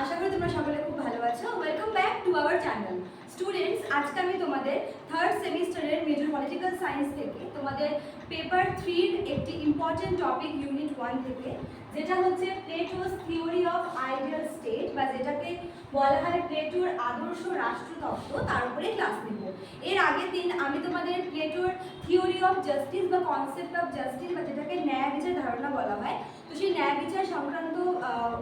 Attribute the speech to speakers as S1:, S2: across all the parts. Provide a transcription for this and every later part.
S1: আশা করি তোমরা সকলে খুব ভালো আছো। Welcome back to our channel students আজকে আমি তোমাদের থার্ড সেমিস্টারের মেজর পলিটিক্যাল সায়েন্স থেকে তোমাদের পেপার থ্রির একটি ইম্পর্টেন্ট টপিক ইউনিট ওয়ান থেকে, যেটা হচ্ছে Plato's theory of ideal state বা যেটাকে বলা হয় প্লেটোর আদর্শ রাষ্ট্রতত্ত্ব, তার উপরে ক্লাস নেব। এর আগের দিন আমি তোমাদের প্লেটোর থিওরি অফ জাস্টিস বা কনসেপ্ট অফ জাস্টিস বা যেটাকে ন্যায় বিচার ধারণা বলা হয়, তো সেই ন্যায় বিচার সংক্রান্ত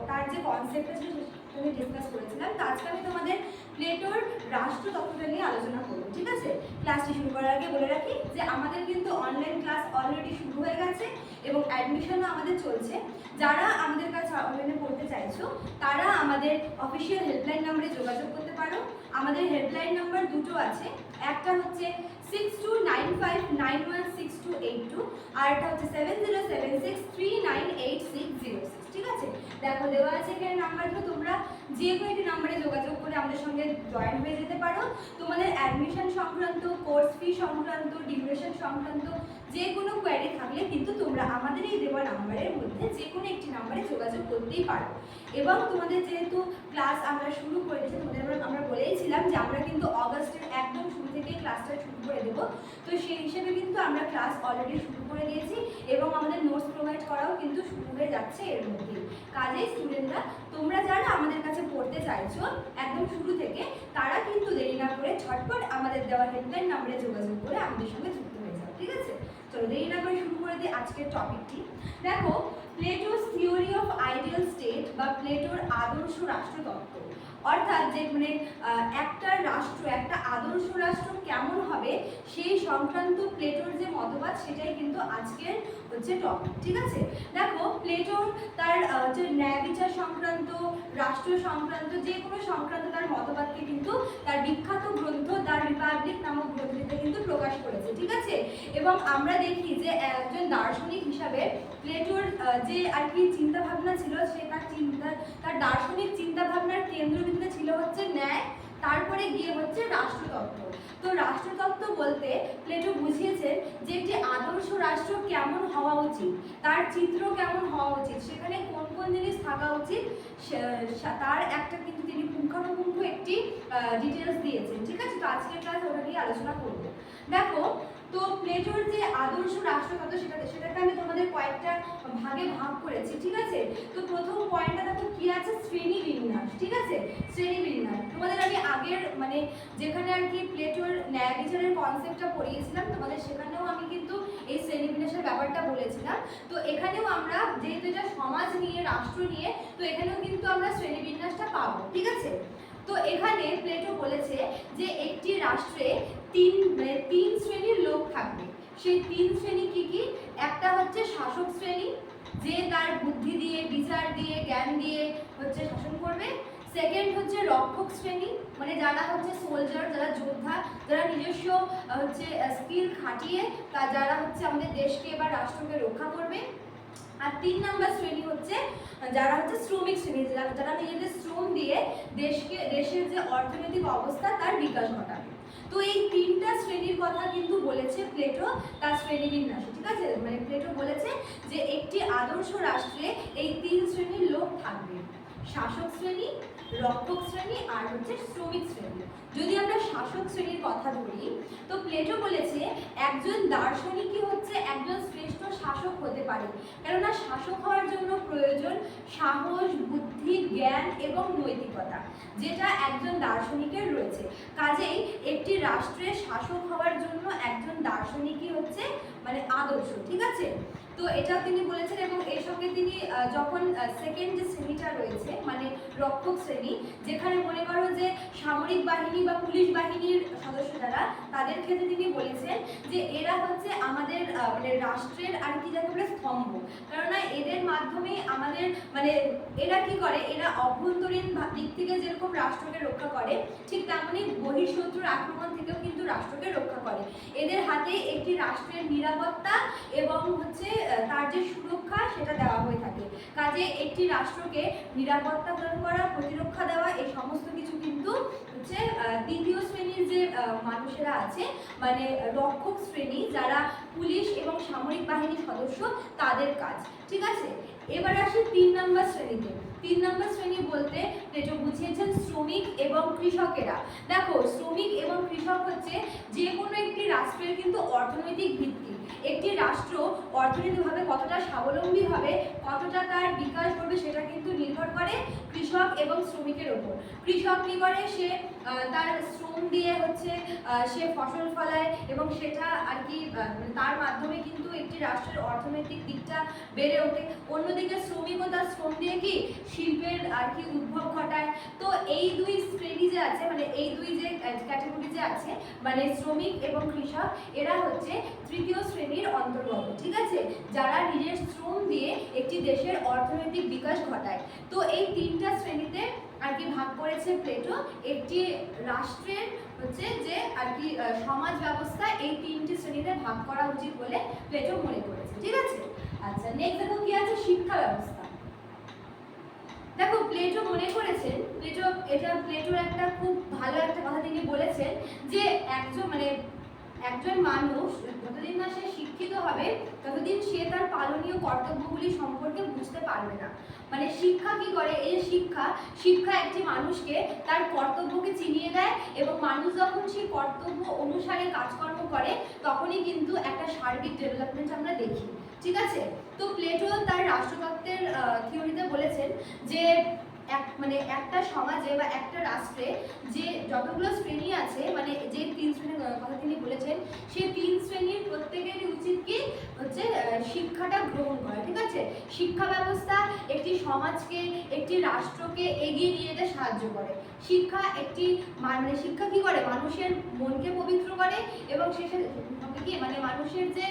S1: তার যে কনসেপ্টটা ছিল আমি ডিসকাস করেছিলাম তো আজকে আমি তোমাদের প্লেটোর রাষ্ট্রতত্ত্বটা নিয়ে আলোচনা করব, ঠিক আছে? ক্লাসটি শুরু করার আগে বলে রাখি যে, আমাদের কিন্তু অনলাইন ক্লাস অলরেডি শুরু হয়ে গেছে এবং অ্যাডমিশনও আমাদের চলছে। যারা আমাদের কাছে অনলাইনে পড়তে চাইছো, তারা আমাদের অফিসিয়াল হেল্পলাইন নাম্বারে যোগাযোগ করতে পারো। আমাদের হেল্পলাইন নাম্বার দুটো আছে। একটা হচ্ছে six two nine five nine one six two eight two আর হচ্ছে seven zero seven six three nine eight six zero six ঠিক আছে? দেখো, দেওয়া আছে এখানে নাম্বারগুলো তোমরা যে কোনো একটি নাম্বারে যোগাযোগ করে আমাদের সঙ্গে জয়েন হয়ে যেতে পারো। তোমাদের অ্যাডমিশন সংক্রান্ত কোর্স ফি সংক্রান্ত ডিউরেশন সংক্রান্ত যে কোনো কোয়ারি থাকলে কিন্তু তোমরা আমাদের এই দেওয়া নাম্বারের মধ্যে যে কোনো একটি নাম্বারে যোগাযোগ করতেই পারো। এবং তোমাদের যেহেতু ক্লাস আমরা শুরু করে দিয়েছি তোমাদের আমরা- বলেইছিলাম যে আমরা কিন্তু অগস্টের একদম শুরু থেকে ক্লাসটা শুরু করে দেবো। তো সেই হিসেবে কিন্তু আমরা ক্লাস অলরেডি শুরু করে দিয়েছি এবং আমাদের নোটস প্রোভাইড করাও কিন্তু শুরু হয়ে যাচ্ছে এর মধ্যে কাজেই স্টুডেন্টরা তোমরা যারা আমাদের কাছে পড়তে চাইছো একদম শুরু থেকে, তারা কিন্তু দেরি না করে ঝটপট আমাদের দেওয়া হেল্পলাইন নাম্বারে যোগাযোগ করে আমাদের সঙ্গে ঠিক আছে? চলো দেরি না করে শুরু করে দিই আজকের টপিকটি। দেখো প্লেটোর থিওরি অফ আইডিয়াল স্টেট বা প্লেটোর আদর্শ রাষ্ট্রতত্ত্ব। অর্থাৎ যে মানে একটা রাষ্ট্র, একটা আদর্শ রাষ্ট্র কেমন হবে, সেই সংক্রান্ত প্লেটোর যে মতবাদ, সেটাই কিন্তু আজকের হচ্ছে টপিক ঠিক আছে? দেখো, প্লেটোর তার হচ্ছে ন্যায় বিচার সংক্রান্ত, রাষ্ট্র সংক্রান্ত, যে কোনো সংক্রান্ত তার মতবাদকে কিন্তু তার বিখ্যাত গ্রন্থ দ্য রিপাবলিক নামক গ্রন্থটিতে কিন্তু প্রকাশ করেছে, ঠিক আছে? এবং আমরা দেখি যে একজন দার্শনিক হিসাবে প্লেটোর যে আর কি চিন্তা ভাবনা ছিল, সে তার চিন্তা, তার দার্শনিক চিন্তা ভাবনার কেন্দ্রবিন্দু ছিল হচ্ছে ন্যায়, তারপরে গিয়ে হচ্ছে রাষ্ট্রতত্ত্ব। তো রাষ্ট্রতত্ত্ব বলতে প্লেটো বুঝিয়েছেন যে একটি আদর্শ রাষ্ট্র কেমন হওয়া উচিত, তার চিত্র কেমন হওয়া উচিত, সেখানে কোন কোন জিনিস থাকা উচিত তার একটা কিন্তু তিনি পুঙ্খানুপুঙ্খ একটি ডিটেলস দিয়েছেন, ঠিক আছে? তো আজকের ক্লাস ওটা নিয়ে আলোচনা করব। দেখো তো প্লেটোর যে আদর্শ রাষ্ট্রতত্ত্ব সেটা, সেটাকে আমি তোমাদের কয়েকটা ভাগে ভাগ করেছি, ঠিক আছে? তো প্রথম পয়েন্টটা দেখো, কি আছে? শ্রেণি বিন্যাস, ঠিক আছে? শ্রেণি বিন্যাস। তোমাদের আমি আগের মানে যেখানে আর কি প্লেটোর ন্যায় বিচারের কনসেপ্টটা পড়িয়েছিলাম, তোমাদের সেখানেও আমি কিন্তু এই শ্রেণি বিন্যাসের ব্যাপারটা বলেছিলাম। তো এখানেও আমরা, যেহেতু এটা সমাজ নিয়ে, রাষ্ট্র নিয়ে, তো এখানেও কিন্তু আমরা শ্রেণি বিন্যাসটা পাবো, ঠিক আছে? তো এখানে প্লেটো বলেছে যে একটি রাষ্ট্রে তিন মানে তিন শ্রেণির লোক থাকবে। সেই তিন শ্রেণি কি কি? একটা হচ্ছে শাসক শ্রেণি, যে তার বুদ্ধি দিয়ে, বিচার দিয়ে, জ্ঞান দিয়ে হচ্ছে শাসন করবে। সেকেন্ড হচ্ছে রক্ষক শ্রেণি মানে যারা হচ্ছে সোলজার যারা যোদ্ধা, যারা নিজস্ব হচ্ছে স্কিল খাটিয়ে তা যারা হচ্ছে আমাদের দেশকে বা রাষ্ট্রকে রক্ষা করবে। আর তিন নাম্বার শ্রেণি হচ্ছে, যারা হচ্ছে শ্রমিক শ্রেণি, যারা নিজেদের শ্রম দিয়ে দেশকে দেশের যে অর্থনৈতিক অবস্থা, তার বিকাশ ঘটাবে। তো এই তিনটা শ্রেণির কথা কিন্তু বলেছে প্লেটো, তার শ্রেণি বিন্যাসে, ঠিক আছে? মানে প্লেটো বলেছে যে একটি আদর্শ রাষ্ট্রে এই তিন শ্রেণির লোক থাকবে। শাসক শ্রেণি রক্ষক শ্রেণি আর হচ্ছে শ্রমিক শ্রেণি। যদি আমরা শাসক শ্রেণির কথা ধরি, তো প্লেটো বলেছে একজন দার্শনিকই হচ্ছে একজন শ্রেষ্ঠ শাসক হতে পারে। কেননা শাসক হওয়ার জন্য প্রয়োজন সাহস, বুদ্ধি, জ্ঞান এবং নৈতিকতা, যেটা একজন দার্শনিকের রয়েছে। কাজেই একটি রাষ্ট্রের শাসক হওয়ার জন্য একজন দার্শনিকই হচ্ছে মানে আদর্শ ঠিক আছে? তো এটাও তিনি বলেছেন এবং এর সঙ্গে তিনি যখন সেকেন্ড যে শ্রেণীটা রয়েছে মানে রক্ষক শ্রেণি, যেখানে মনে করো যে সামরিক বাহিনী বা পুলিশ বাহিনীর সদস্য যারা তাদের ক্ষেত্রে তিনি বলেছেন যে এরা হচ্ছে আমাদের মানে রাষ্ট্রের আর কি যাকে বলে স্তম্ভ। কেননা এদের মাধ্যমে আমাদের মানে এরা কি করে? এরা অভ্যন্তরীণ দিক থেকে যেরকম রাষ্ট্রকে রক্ষা করে, ঠিক তেমনি বহিঃশত্রুর আক্রমণ থেকেও কিন্তু রাষ্ট্রকে রক্ষা করে। এদের হাতে একটি রাষ্ট্রের নিরাপত্তা এবং হচ্ছে তার যে সুরক্ষা সেটা দেওয়া হয়ে থাকে। কাজে একটি রাষ্ট্রকে নিরাপত্তা প্রদান করা, প্রতিরক্ষা দেওয়া, এই সমস্ত কিছু কিন্তু হচ্ছে দ্বিতীয় শ্রেণির যে মানুষেরা আছে মানে রক্ষক শ্রেণি, যারা পুলিশ এবং সামরিক বাহিনীর সদস্য, তাদের কাজ। ঠিক আছে? এবার আসি তিন নম্বর শ্রেণীতে। তিন নম্বর শ্রেণি বলতে প্লেটো বুঝিয়েছেন শ্রমিক এবং কৃষকেরা। দেখো, শ্রমিক এবং কৃষক হচ্ছে যে কোনো একটি রাষ্ট্রের কিন্তু অর্থনৈতিক ভিত্তি। একটি রাষ্ট্র অর্থনৈতিকভাবে কতটা স্বাবলম্বী হবে, কতটা তার বিকাশ করবে সেটা কিন্তু নির্ভর করে কৃষক এবং শ্রমিকের ওপর। কৃষক কী করে সে তার শ্রম দিয়ে হচ্ছে সে ফসল ফলায় এবং সেটা আর কি তার মাধ্যমে কিন্তু একটি রাষ্ট্রের অর্থনৈতিক দিকটা বেড়ে ওঠে। অন্যদিকে শ্রমিকও তার শ্রম দিয়ে কি? শিল্পের আর কি উদ্ভব ঘটায়। তো এই দুই শ্রেণি যে আছে মানে এই দুই যে ক্যাটাগরি যে আছে মানে শ্রমিক এবং কৃষক, এরা হচ্ছে তৃতীয় শ্রেণির অন্তর্গত, ঠিক আছে? যারা নিজের শ্রম দিয়ে একটি দেশের অর্থনৈতিক বিকাশ ঘটায়। তো এই তিনটা শ্রেণীতে আর কি ভাগ করেছে প্লেটো একটি রাষ্ট্রের হচ্ছে যে আর কি সমাজ ব্যবস্থা, এই তিনটি শ্রেণীতে ভাগ করা উচিত বলে প্লেটো মনে করেছে, ঠিক আছে? আচ্ছা নেক্সট দেখো কি আছে? শিক্ষা ব্যবস্থা। দেখো প্লেটো মনে করেছেন প্লেটো এটা প্লেটোর একটা খুব ভালো একটা কথা তিনি বলেছেন যে একজন মানে একজন মানুষ যতদিন না সে শিক্ষিত হবে, ততদিন সে তার পালনীয় কর্তব্যগুলি সম্পর্কে বুঝতে পারবে না। মানে শিক্ষা কি করে? এই শিক্ষা শিক্ষা একটি মানুষকে তার কর্তব্যকে চিনিয়ে দেয় এবং মানুষ যখন সেই কর্তব্য অনুসারে কাজকর্ম করে, তখনই কিন্তু একটা সার্বিক ডেভেলপমেন্ট আমরা দেখি। ঠিক আছে? তো প্লেটো তার রাষ্ট্রতত্ত্বের থিওরিতে বলেছেন যে এক মানে একটা সমাজে বা একটা রাষ্ট্রে যে যতগুলো শ্রেণি আছে মানে যে তিন শ্রেণির কথা তিনি বলেছেন, সেই তিন শ্রেণির প্রত্যেকেরই উচিত কি? হচ্ছে শিক্ষাটা গ্রহণ করা, ঠিক আছে? শিক্ষা ব্যবস্থা সমাজকে, একটি রাষ্ট্রকে এগিয়ে নিয়ে যেতে সাহায্য করে। শিক্ষা একটি মানে শিক্ষা কি করে? মানুষের মনকে পবিত্র করে এবং হবে কি মানে মানুষের যে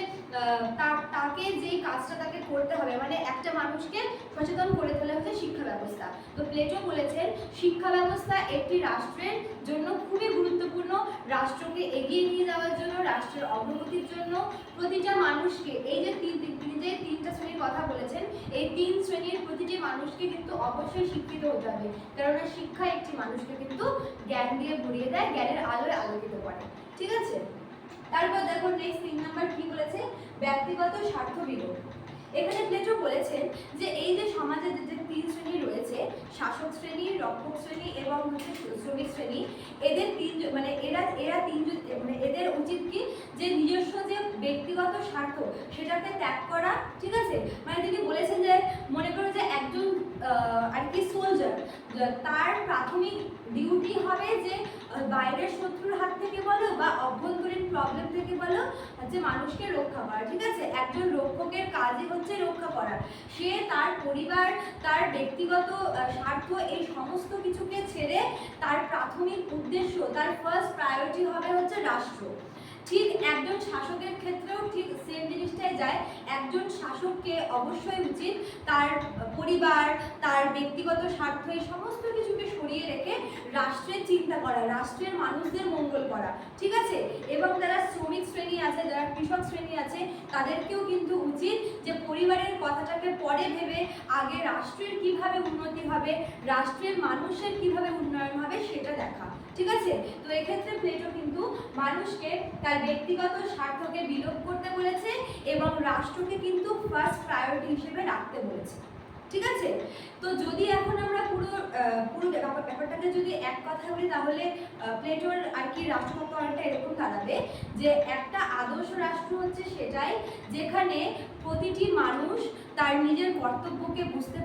S1: তাকে যেই কাজটা তাকে করতে হবে মানে একটা মানুষকে সচেতন করে তোলা হচ্ছে শিক্ষা ব্যবস্থা। তো প্লেটো বলেছেন, শিক্ষা ব্যবস্থা একটি রাষ্ট্রের জন্য খুবই গুরুত্বপূর্ণ। রাষ্ট্রকে এগিয়ে নিয়ে যাওয়ার জন্য রাষ্ট্রের অগ্রগতির জন্য প্রতিটা মানুষকে, এই যে তিন তিন- যে তিনটা শ্রেণির কথা বলেছেন, এই তিন শ্রেণির প্রতিটি মানুষকে কিন্তু অবশ্যই শিক্ষিত হতে হবে। কেননা শিক্ষা একটি মানুষকে কিন্তু জ্ঞান দিয়ে ভরিয়ে দেয়, জ্ঞানের আলোয় আলোকিত করে। ঠিক আছে? তারপর দেখো নেক্সট তিন নাম্বার কি বলেছে? ব্যক্তিগত স্বার্থ বিরোধ এখানে প্লেটো বলেছেন যে এই যে সমাজে যে তিন শ্রেণি রয়েছে, শাসক শ্রেণি, রক্ষক শ্রেণি এবং হচ্ছে শ্রমিক শ্রেণি, এদের তিন মানে এরা এরা তিনজন মানে এদের উচিত কি যে নিজস্ব যে ব্যক্তিগত স্বার্থ সেটাকে ত্যাগ করা, ঠিক আছে? মানে তিনি বলেছেন যে মনে করো যে একজন আহ, আর কি সোলজার তার প্রাথমিক ডিউটি হবে যে বাইরের শত্রুর হাত থেকে বলো বা অভ্যন্তরীণ প্রবলেম থেকে বলো, হচ্ছে মানুষকে রক্ষা করা, ঠিক আছে? একজন রক্ষকের কাজই হচ্ছে রক্ষা করা। সে তার পরিবার, তার ব্যক্তিগত স্বার্থ, এই সমস্ত কিছুকে ছেড়ে তার প্রাথমিক উদ্দেশ্য, তার ফার্স্ট প্রায়োরিটি হবে হচ্ছে রাষ্ট্র। ঠিক একজন শাসকের ক্ষেত্রেও ঠিক সেম জিনিসটাই যায়। একজন শাসককে অবশ্যই উচিত তার পরিবার, তার ব্যক্তিগত স্বার্থ, এই সমস্ত কিছুকে সরিয়ে রেখে রাষ্ট্রের চিন্তা করা, রাষ্ট্রের মানুষদের মঙ্গল করা, ঠিক আছে? এবং যারা শ্রমিক শ্রেণি আছে, যারা কৃষক শ্রেণি আছে, তাদেরকেও কিন্তু উচিত যে পরিবারের কথাটাকে পরে ভেবে আগে রাষ্ট্রের কীভাবে উন্নতি হবে, রাষ্ট্রের মানুষের কীভাবে উন্নয়ন হবে, সেটা দেখা। ঠিক আছে? তো এক্ষেত্রে প্লেটো কিন্তু মানুষকে তার ব্যক্তিগত স্বার্থকে বিলোপ করতে বলেছে এবং রাষ্ট্রকে কিন্তু ফার্স্ট প্রায়োরিটি হিসেবে রাখতে বলেছে। ঠিক আছে? তো যদি এখন আমরা পুরো পুরো ব্যাপার- ব্যাপারটাকে যদি এক কথা বলি, তাহলে প্লেটোর আর কি রাষ্ট্রতত্ত্ব অনেকটা এরকম দাঁড়াবে যে একটা আদর্শ রাষ্ট্র হচ্ছে সেটাই যেখানে প্রতিটি মানুষ তার নিজের কর্তব্যকে বুঝতে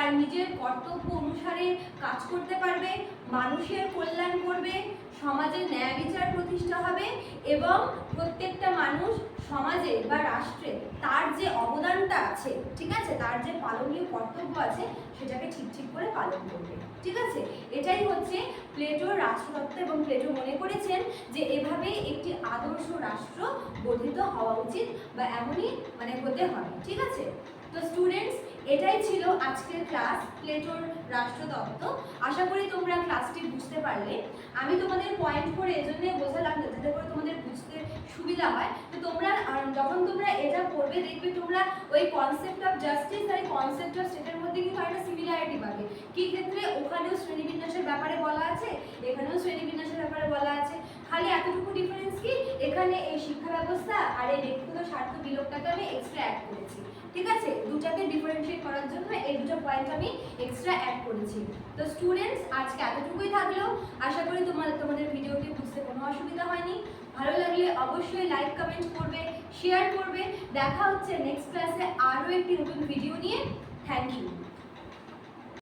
S1: তার নিজের কর্তব্য অনুসারে কাজ করতে পারবে, মানুষের কল্যাণ করবে সমাজে ন্যায় বিচার প্রতিষ্ঠা হবে এবং প্রত্যেকটা মানুষ সমাজে বা রাষ্ট্রে তার যে অবদানটা আছে, ঠিক আছে? তার যে পালনীয় কর্তব্য আছে, সেটাকে ঠিক ঠিক করে পালন করবে, ঠিক আছে? এটাই হচ্ছে প্লেটোর রাষ্ট্রতত্ত্ব এবং প্লেটো মনে করেছেন যে এভাবে একটি আদর্শ রাষ্ট্র গঠিত হওয়া উচিত বা এমনই মানে হতে হবে, ঠিক আছে? তো স্টুডেন্টস এটাই ছিল আজকের ক্লাস প্লেটোর রাষ্ট্রতত্ত্ব আশা করি তোমরা ক্লাসটি বুঝতে পারলে। আমি তোমাদের পয়েন্ট করে এজন্য বোঝালাম যাতে করে তোমাদের বুঝতে সুবিধা হয়। তো তোমরা যখন তোমরা এটা পড়বে দেখবে তোমরা ওই কনসেপ্ট অফ জাস্টিস আর কনসেপ্ট অফ স্টেটের মধ্যে কিন্তু একটা সিমিলারিটি পাবে। কি ক্ষেত্রে? ওখানেও শ্রেণীবিন্যাসের ব্যাপারে বলা আছে, এখানেও শ্রেণীবিন্যাসের ব্যাপারে বলা আছে। খালি এতটুকু ডিফারেন্স কি? এখানে এই শিক্ষা ব্যবস্থা আর এই ব্যক্তিগত স্বার্থ বিলোপটাকে আমি এক্সট্রা অ্যাড করেছি। ঠিক আছে? দুটাকে ডিফারেন্সিয়েট করার জন্য এই দুটো পয়েন্ট আমি এক্সট্রা অ্যাড করেছি। তো স্টুডেন্টস আজকে এতটুকুই থাকল। আশা করি তোমার, তোমাদের ভিডিওটি বুঝতে কোনো অসুবিধা হয়নি। ভালো লাগলে অবশ্যই লাইক কমেন্ট করবে শেয়ার করবে। দেখা হচ্ছে নেক্সট ক্লাসে আরও একটি নতুন ভিডিও নিয়ে। Thank you